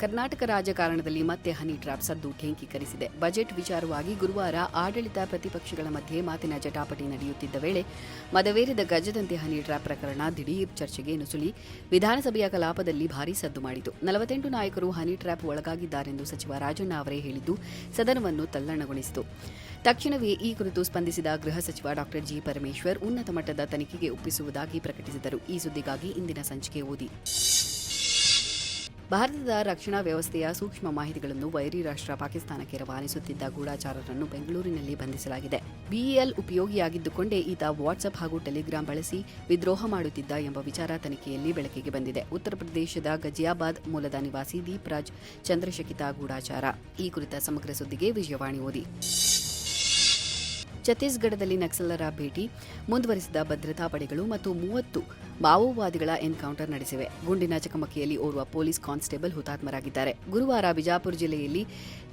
ಕರ್ನಾಟಕ ರಾಜಕಾರಣದಲ್ಲಿ ಮತ್ತೆ honey trap ಸದ್ದು ಠೇಂಕೀಕರಿಸಿದೆ. ಬಜೆಟ್ ವಿಚಾರವಾಗಿ ಗುರುವಾರ ಆಡಳಿತ ಪ್ರತಿಪಕ್ಷಗಳ ಮಧ್ಯೆ ಮಾತಿನ ಜಟಾಪಟಿ ನಡೆಯುತ್ತಿದ್ದ ವೇಳೆ ಮದವೇರಿದ ಗಜದಂತೆ ಹನಿ ಟ್ರಾಪ್ ಪ್ರಕರಣ ದಿಢೀರ್ ಚರ್ಚೆಗೆ ನುಸುಳಿ. ವಿಧಾನಸಭೆಯ ಕಲಾಪದಲ್ಲಿ ಭಾರೀ ಸದ್ದು ಮಾಡಿತು. ನಲವತ್ತೆಂಟು ನಾಯಕರು ಹನಿ ಟ್ರಾಪ್ ಒಳಗಾಗಿದ್ದಾರೆಂದು ಸಚಿವ ರಾಜಣ್ಣ ಅವರೇ ಹೇಳಿದ್ದು, ಸದನವನ್ನು ತಲ್ಲಣಗೊಳಿಸಿತು. ತಕ್ಷಣವೇ ಈ ಕುರಿತು ಸ್ಪಂದಿಸಿದ ಗೃಹ ಸಚಿವ ಡಾ ಜಿ ಪರಮೇಶ್ವರ್ ಉನ್ನತ ಮಟ್ಟದ ತನಿಖೆಗೆ ಒಪ್ಪಿಸುವುದಾಗಿ ಪ್ರಕಟಿಸಿದರು. ಈ ಸುದ್ದಿಗಾಗಿ ಇಂದಿನ ಸಂಚಿಕೆ ಓದಿ. ಭಾರತದ ರಕ್ಷಣಾ ವ್ಯವಸ್ಥೆಯ ಸೂಕ್ಷ್ಮ ಮಾಹಿತಿಗಳನ್ನು ವೈರಿ ರಾಷ್ಟ್ರ ಪಾಕಿಸ್ತಾನಕ್ಕೆ ರವಾನಿಸುತ್ತಿದ್ದ ಗೂಢಾಚಾರರನ್ನು ಬೆಂಗಳೂರಿನಲ್ಲಿ ಬಂಧಿಸಲಾಗಿದೆ. ಬಿಇಎಲ್ ಉಪಯೋಗಿಯಾಗಿದ್ದುಕೊಂಡೇ ಈತ ವಾಟ್ಸ್ಆಪ್ ಹಾಗೂ ಟೆಲಿಗ್ರಾಂ ಬಳಸಿ ವಿದ್ರೋಹ ಮಾಡುತ್ತಿದ್ದ ಎಂಬ ವಿಚಾರ ತನಿಖೆಯಲ್ಲಿ ಬೆಳಕಿಗೆ ಬಂದಿದೆ. ಉತ್ತರ ಪ್ರದೇಶದ ಗಜಿಯಾಬಾದ್ ಮೂಲದ ನಿವಾಸಿ ದೀಪ್ ರಾಜ್ ಚಂದ್ರಶಕಿತ ಗೂಢಾಚಾರ. ಈ ಕುರಿತ ಸಮಗ್ರ ಸುದ್ದಿಗೆ ವಿಜಯವಾಣಿ ಓದಿ. ಛತ್ತೀಸ್ಗಢದಲ್ಲಿ ನಕ್ಸಲರ ಭೇಟಿ, ಮುಂದುವರಿಸಿದ ಭದ್ರತಾ ಪಡೆಗಳು ಮತ್ತು ಮೂವತ್ತು ಮಾವೋವಾದಿಗಳ ಎನ್ಕೌಂಟರ್ ನಡೆಸಿವೆ. ಗುಂಡಿನ ಚಕಮಕಿಯಲ್ಲಿ ಓರ್ವ ಪೊಲೀಸ್ ಕಾನ್ಸ್ಟೇಬಲ್ ಹುತಾತ್ಮರಾಗಿದ್ದಾರೆ. ಗುರುವಾರ ಬಿಜಾಪುರ ಜಿಲ್ಲೆಯಲ್ಲಿ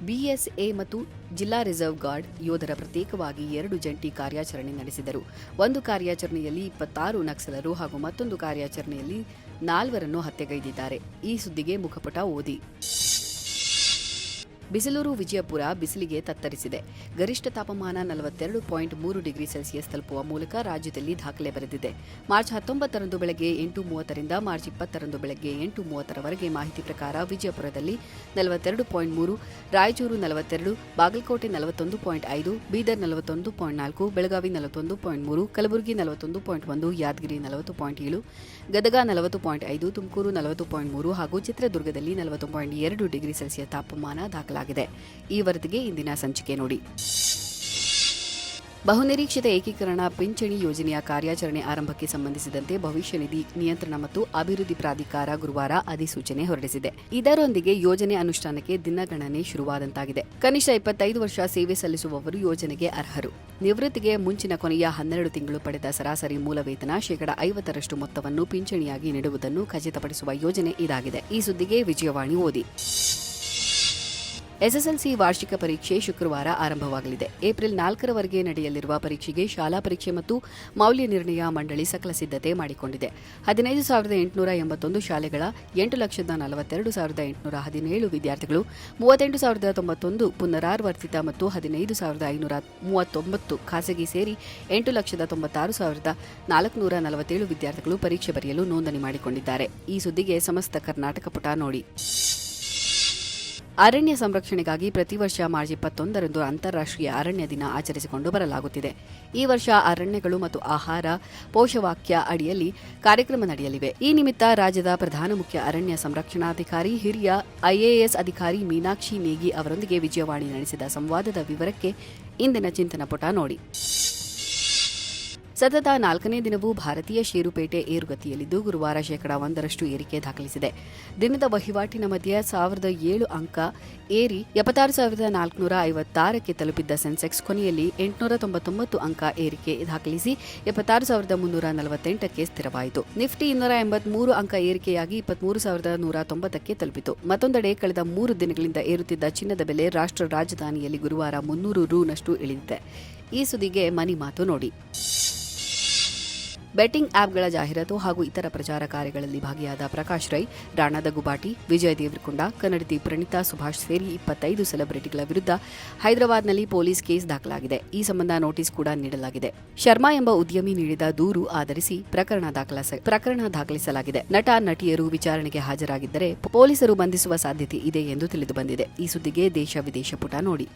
ಬಿಎಸ್ಎ ಮತ್ತು ಜಿಲ್ಲಾ ರಿಸರ್ವ್ ಗಾರ್ಡ್ ಯೋಧರ ಪ್ರತ್ಯೇಕವಾಗಿ ಎರಡು ಜಂಟಿ ಕಾರ್ಯಾಚರಣೆ ನಡೆಸಿದರು. ಒಂದು ಕಾರ್ಯಾಚರಣೆಯಲ್ಲಿ ಇಪ್ಪತ್ತಾರು ನಕ್ಸಲರು ಹಾಗೂ ಮತ್ತೊಂದು ಕಾರ್ಯಾಚರಣೆಯಲ್ಲಿ ನಾಲ್ವರನ್ನು ಹತ್ಯೆಗೈದಿದ್ದಾರೆ. ಈ ಸುದ್ದಿಗೆ ಮುಖಪಟ ಓದಿ. ಬಿಸಿಲೂರು ವಿಜಯಪುರ ಬಿಸಿಲಿಗೆ ತತ್ತರಿಸಿದೆ. ಗರಿಷ್ಠ ತಾಪಮಾನ ನಲವತ್ತೆರಡು ಪಾಯಿಂಟ್ ಮೂರು ಡಿಗ್ರಿ ಸೆಲ್ಸಿಯಸ್ ತಲುಪುವ ಮೂಲಕ ರಾಜ್ಯದಲ್ಲಿ ದಾಖಲೆ ಬರೆದಿದೆ. ಮಾರ್ಚ್ ಹತ್ತೊಂಬತ್ತರಂದು ಬೆಳಗ್ಗೆ ಎಂಟು ಮೂವತ್ತರಿಂದ ಮಾರ್ಚ್ ಇಪ್ಪತ್ತರಂದು ಬೆಳಗ್ಗೆ ಎಂಟು ಮೂವತ್ತರವರೆಗೆ ಮಾಹಿತಿ ಪ್ರಕಾರ ವಿಜಯಪುರದಲ್ಲಿ ನಲವತ್ತೆರಡು ಪಾಯಿಂಟ್ ಮೂರು, ರಾಯಚೂರು ನಲವತ್ತೆರಡು, ಬಾಗಲಕೋಟೆ ನಲವತ್ತೊಂದು ಪಾಯಿಂಟ್ ಐದು, ಬೀದರ್ ನಲವತ್ತೊಂದು ಪಾಯಿಂಟ್ ನಾಲ್ಕು, ಬೆಳಗಾವಿ ನಲವತ್ತೊಂದು ಪಾಯಿಂಟ್ ಮೂರು, ಕಲಬುರಗಿ ನಲವತ್ತೊಂದು ಪಾಯಿಂಟ್ ಒಂದು, ಯಾದಗಿರಿ ನಲವತ್ತು ಪಾಯಿಂಟ್ ಏಳು, ಗದಗ ನಲವತ್ತು ಪಾಯಿಂಟ್ ಐದು, ತುಮಕೂರು ನಲವತ್ತು ಪಾಯಿಂಟ್ ಮೂರು ಹಾಗೂ ಚಿತ್ರದುರ್ಗದಲ್ಲಿ ನಲವತ್ತು ಪಾಯಿಂಟ್ ಎರಡು ಡಿಗ್ರಿ ಸೆಲ್ಸಿಯಸ್ ತಾಪಮಾನ ದಾಖಲಾಗಿದೆ ಈ ವರದಿಗೆ ಇಂದಿನ ಸಂಚಿಕೆ ನೋಡಿ. ಬಹುನಿರೀಕ್ಷಿತ ಏಕೀಕರಣ ಪಿಂಚಣಿ ಯೋಜನೆಯ ಕಾರ್ಯಾಚರಣೆ ಆರಂಭಕ್ಕೆ ಸಂಬಂಧಿಸಿದಂತೆ ಭವಿಷ್ಯ ನಿಧಿ ನಿಯಂತ್ರಣ ಮತ್ತು ಅಭಿವೃದ್ಧಿ ಪ್ರಾಧಿಕಾರ ಗುರುವಾರ ಅಧಿಸೂಚನೆ ಹೊರಡಿಸಿದೆ. ಇದರೊಂದಿಗೆ ಯೋಜನೆ ಅನುಷ್ಠಾನಕ್ಕೆ ದಿನಗಣನೆ ಶುರುವಾದಂತಾಗಿದೆ. ಕನಿಷ್ಠ ಇಪ್ಪತ್ತೈದು ವರ್ಷ ಸೇವೆ ಸಲ್ಲಿಸುವವರು ಯೋಜನೆಗೆ ಅರ್ಹರು. ನಿವೃತ್ತಿಗೆ ಮುಂಚಿನ ಕೊನೆಯ ಹನ್ನೆರಡು ತಿಂಗಳು ಪಡೆದ ಸರಾಸರಿ ಮೂಲ ವೇತನ ಶೇಕಡ ಐವತ್ತರಷ್ಟು ಮೊತ್ತವನ್ನು ಪಿಂಚಣಿಯಾಗಿ ನೀಡುವುದನ್ನು ಖಚಿತಪಡಿಸುವ ಯೋಜನೆ ಇದಾಗಿದೆ. ಈ ಸುದ್ದಿಗೆ ವಿಜಯವಾಣಿ ಓದಿ. ಎಸ್ಎಸ್ಎಲ್ಸಿ ವಾರ್ಷಿಕ ಪರೀಕ್ಷೆ ಶುಕ್ರವಾರ ಆರಂಭವಾಗಲಿದೆ. ಏಪ್ರಿಲ್ ನಾಲ್ಕರವರೆಗೆ ನಡೆಯಲಿರುವ ಪರೀಕ್ಷೆಗೆ ಶಾಲಾ ಪರೀಕ್ಷೆ ಮತ್ತು ಮೌಲ್ಯ ನಿರ್ಣಯ ಮಂಡಳಿ ಸಕಲ ಸಿದ್ಧತೆ ಮಾಡಿಕೊಂಡಿದೆ. ಹದಿನೈದು ಸಾವಿರದ ಎಂಟುನೂರ ಎಂಬತ್ತೊಂದು ಶಾಲೆಗಳ ಎಂಟು ಲಕ್ಷದ ನಲವತ್ತೆರಡು ಸಾವಿರದ ಎಂಟುನೂರ ಹದಿನೇಳು ವಿದ್ಯಾರ್ಥಿಗಳು, ಮೂವತ್ತೆಂಟು ಸಾವಿರದ ತೊಂಬತ್ತೊಂದು ಪುನರಾವರ್ತಿತ ಮತ್ತು ಹದಿನೈದು ಸಾವಿರದ ಐನೂರ ಮೂವತ್ತೊಂಬತ್ತು ಖಾಸಗಿ ಸೇರಿ ಎಂಟು ಲಕ್ಷದ ತೊಂಬತ್ತಾರು ಸಾವಿರದ ನಾಲ್ಕುನೂರ ನಲವತ್ತೇಳು ವಿದ್ಯಾರ್ಥಿಗಳು ಪರೀಕ್ಷೆ ಬರೆಯಲು ನೋಂದಣಿ ಮಾಡಿಕೊಂಡಿದ್ದಾರೆ. ಈ ಸುದ್ದಿಗೆ ಸಮಸ್ತ ಕರ್ನಾಟಕ ಪುಟ ನೋಡಿ. ಅರಣ್ಯ ಸಂರಕ್ಷಣೆಗಾಗಿ ಪ್ರತಿ ವರ್ಷ ಮಾರ್ಚ್ ಇಪ್ಪತ್ತೊಂದರಂದು ಅಂತಾರಾಷ್ಟ್ರೀಯ ಅರಣ್ಯ ದಿನ ಆಚರಿಸಿಕೊಂಡು ಬರಲಾಗುತ್ತಿದೆ. ಈ ವರ್ಷ ಅರಣ್ಯಗಳು ಮತ್ತು ಆಹಾರ, ಪೋಷವಾಕ್ಯ ಅಡಿಯಲ್ಲಿ ಕಾರ್ಯಕ್ರಮ ನಡೆಯಲಿವೆ. ಈ ನಿಮಿತ್ತ ರಾಜ್ಯದ ಪ್ರಧಾನ ಮುಖ್ಯ ಅರಣ್ಯ ಸಂರಕ್ಷಣಾಧಿಕಾರಿ, ಹಿರಿಯ ಐಎಎಸ್ ಅಧಿಕಾರಿ ಮೀನಾಕ್ಷಿ ನೇಗಿ ಅವರೊಂದಿಗೆ ವಿಜಯವಾಣಿ ನಡೆಸಿದ ಸಂವಾದದ ವಿವರಕ್ಕೆ ಇಂದಿನ ಚಿಂತನ ಪುಟ ನೋಡಿ. ಸತತ ನಾಲ್ಕನೇ ದಿನವೂ ಭಾರತೀಯ ಷೇರುಪೇಟೆ ಏರುಗತಿಯಲ್ಲಿದ್ದು ಗುರುವಾರ ಶೇಕಡಾ ಒಂದರಷ್ಟು ಏರಿಕೆ ದಾಖಲಿಸಿದೆ. ದಿನದ ವಹಿವಾಟಿನ ಮಧ್ಯೆ ಸಾವಿರದ ಏಳು ಅಂಕ ಏರಿ ಎಪ್ಪತ್ತಾರು ಸಾವಿರದ ನಾಲ್ಕುನೂರ ಐವತ್ತಾರಕ್ಕೆ ತಲುಪಿದ್ದ ಸೆನ್ಸೆಕ್ಸ್ ಕೊನೆಯಲ್ಲಿ ಎಂಟುನೂರ ತೊಂಬತ್ತೊಂಬತ್ತು ಅಂಕ ಏರಿಕೆ ದಾಖಲಿಸಿ ಎಪ್ಪತ್ತಾರು ಸಾವಿರದ ಮುನ್ನೂರ ನಲವತ್ತೆಂಟಕ್ಕೆ ಸ್ಥಿರವಾಯಿತು. ನಿಫ್ಟಿ ಇನ್ನೂರ ಎಂಬತ್ಮೂರು ಅಂಕ ಏರಿಕೆಯಾಗಿ ಇಪ್ಪತ್ಮೂರು ಸಾವಿರದ ನೂರ ತೊಂಬತ್ತಕ್ಕೆ ತಲುಪಿತು. ಮತ್ತೊಂದೆಡೆ ಕಳೆದ ಮೂರು ದಿನಗಳಿಂದ ಏರುತ್ತಿದ್ದ ಚಿನ್ನದ ಬೆಲೆ ರಾಷ್ಟ್ರ ರಾಜಧಾನಿಯಲ್ಲಿ ಗುರುವಾರ ಮುನ್ನೂರು ರೂನಷ್ಟು ಇಳಿದಿದೆ. ಈ ಸುದ್ದಿಗೆ ಮನಿ ಮಾತು ನೋಡಿ. ಬೆಟ್ಟಿಂಗ್ ಆಪ್ಗಳ ಜಾಹೀರಾತು ಹಾಗೂ ಇತರ ಪ್ರಚಾರ ಕಾರ್ಯಗಳಲ್ಲಿ ಭಾಗಿಯಾದ ಪ್ರಕಾಶ್ ರೈ, ರಾಣಾ ದಗುಬಾಟಿ ವಿಜಯ್ ದೇವರಕೊಂಡ, ಕನ್ನಡತಿ ಪ್ರಣೀತಾ ಸುಭಾಷ್ ಸೇರಿ ಇಪ್ಪತ್ತೈದು ಸೆಲೆಬ್ರಿಟಿಗಳ ವಿರುದ್ಧ ಹೈದರಾಬಾದ್ನಲ್ಲಿ ಪೊಲೀಸ್ ಕೇಸ್ ದಾಖಲಾಗಿದೆ. ಈ ಸಂಬಂಧ ನೋಟಿಸ್ ಕೂಡ ನೀಡಲಾಗಿದೆ. ಶರ್ಮಾ ಎಂಬ ಉದ್ಯಮಿ ನೀಡಿದ ದೂರು ಆಧರಿಸಿ ಪ್ರಕರಣ ದಾಖಲಿಸ, ಪ್ರಕರಣ ದಾಖಲಿಸಲಾಗಿದೆ. ನಟ, ನಟಿಯರು ವಿಚಾರಣೆಗೆ ಹಾಜರಾಗಿದ್ದರೆ ಪೊಲೀಸರು ಬಂಧಿಸುವ ಸಾಧ್ಯತೆ ಇದೆ ಎಂದು ತಿಳಿದುಬಂದಿದೆ. ಈ ಸುದ್ದಿಗೆ ದೇಶ ವಿದೇಶ ಪುಟ ನೋಡಿ.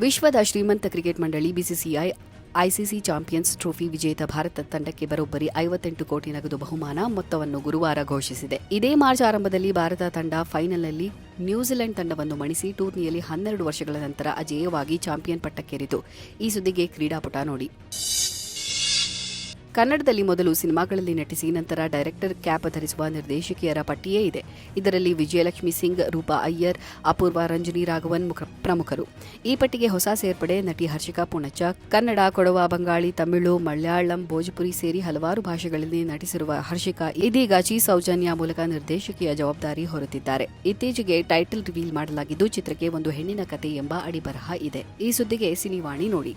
ವಿಶ್ವದ ಶ್ರೀಮಂತ ಕ್ರಿಕೆಟ್ ಮಂಡಳಿ, ಬಿಸಿಸಿಐ ಐಸಿಸಿ ಚಾಂಪಿಯನ್ಸ್ ಟ್ರೋಫಿ ವಿಜೇತ ಭಾರತ ತಂಡಕ್ಕೆ ಬರೋಬ್ಬರಿ ಐವತ್ತೆಂಟು ಕೋಟಿ ನಗದು ಬಹುಮಾನ ಮೊತ್ತವನ್ನು ಗುರುವಾರ ಘೋಷಿಸಿದೆ. ಇದೇ ಮಾರ್ಚ್ ಆರಂಭದಲ್ಲಿ ಭಾರತ ತಂಡ ಫೈನಲ್ನಲ್ಲಿ ನ್ಯೂಜಿಲೆಂಡ್ ತಂಡವನ್ನು ಮಣಿಸಿ ಟೂರ್ನಿಯಲ್ಲಿ ಹನ್ನೆರಡು ವರ್ಷಗಳ ನಂತರ ಅಜೇಯವಾಗಿ ಚಾಂಪಿಯನ್ ಪಟ್ಟಕ್ಕೇರಿತು. ಈ ಸುದ್ದಿಗೆ ಕ್ರೀಡಾಪಟ ನೋಡಿ. ಕನ್ನಡದಲ್ಲಿ ಮೊದಲು ಸಿನಿಮಾಗಳಲ್ಲಿ ನಟಿಸಿ ನಂತರ ಡೈರೆಕ್ಟರ್ ಕ್ಯಾಪ್ ಧರಿಸುವ ನಿರ್ದೇಶಕಿಯರ ಪಟ್ಟಿಯೇ ಇದೆ. ಇದರಲ್ಲಿ ವಿಜಯಲಕ್ಷ್ಮಿ ಸಿಂಗ್, ರೂಪಾ ಅಯ್ಯರ್, ಅಪೂರ್ವ ರಂಜನಿ ರಾಘವನ್ ಮುಖ- ಪ್ರಮುಖರು. ಈ ಪಟ್ಟಿಗೆ ಹೊಸ ಸೇರ್ಪಡೆ ನಟಿ ಹರ್ಷಿಕಾ ಪುಣಚ ಕನ್ನಡ, ಕೊಡವ, ಬಂಗಾಳಿ, ತಮಿಳು, ಮಲಯಾಳಂ, ಭೋಜ್ಪುರಿ ಸೇರಿ ಹಲವಾರು ಭಾಷೆಗಳಲ್ಲಿ ನಟಿಸಿರುವ ಹರ್ಷಿಕಾ ಇದೀಗ ಚಿ ಸೌಜನ್ಯ ಮೂಲಕ ನಿರ್ದೇಶಕಿಯ ಜವಾಬ್ದಾರಿ ಹೊರತಿದ್ದಾರೆ. ಇತ್ತೀಚೆಗೆ ಟೈಟಲ್ ರಿವೀಲ್ ಮಾಡಲಾಗಿದ್ದು ಚಿತ್ರಕ್ಕೆ ಒಂದು ಹೆಣ್ಣಿನ ಕತೆ ಎಂಬ ಅಡಿಬರಹ ಇದೆ. ಈ ಸುದ್ದಿಗೆ ಸಿನಿವಾಣಿ ನೋಡಿ.